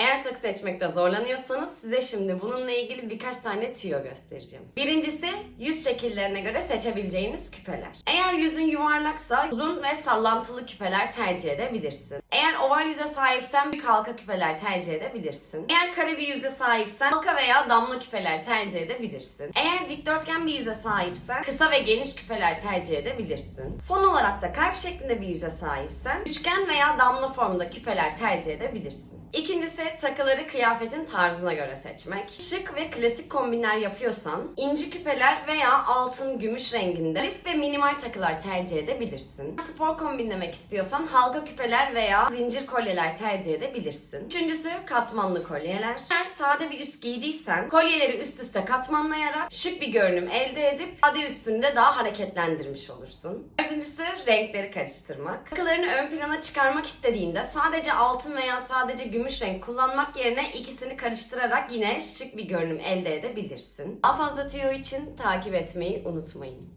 Eğer takı seçmekte zorlanıyorsanız size şimdi bununla ilgili birkaç tane tüyo göstereceğim. Birincisi yüz şekillerine göre seçebileceğiniz küpeler. Eğer yüzün yuvarlaksa uzun ve sallantılı küpeler tercih edebilirsin. Eğer oval yüze sahipsen büyük halka küpeler tercih edebilirsin. Eğer kare bir yüze sahipsen halka veya damla küpeler tercih edebilirsin. Eğer dikdörtgen bir yüze sahipsen kısa ve geniş küpeler tercih edebilirsin. Son olarak da kalp şeklinde bir yüze sahipsen üçgen veya damla formda küpeler tercih edebilirsin. İkincisi takıları kıyafetin tarzına göre seçmek. Şık ve klasik kombinler yapıyorsan inci küpeler veya altın gümüş renginde zarif ve minimal takılar tercih edebilirsin. Spor kombinlemek istiyorsan halka küpeler veya zincir kolyeler tercih edebilirsin. Üçüncüsü katmanlı kolyeler. Eğer sade bir üst giydiysen kolyeleri üst üste katmanlayarak şık bir görünüm elde edip adı üstünde daha hareketlendirmiş olursun. Dördüncüsü renkleri karıştırmak. Takılarını ön plana çıkarmak istediğinde sadece altın veya sadece gümüş renk kullanmak yerine ikisini karıştırarak yine şık bir görünüm elde edebilirsin. Daha fazla tüyo için takip etmeyi unutmayın.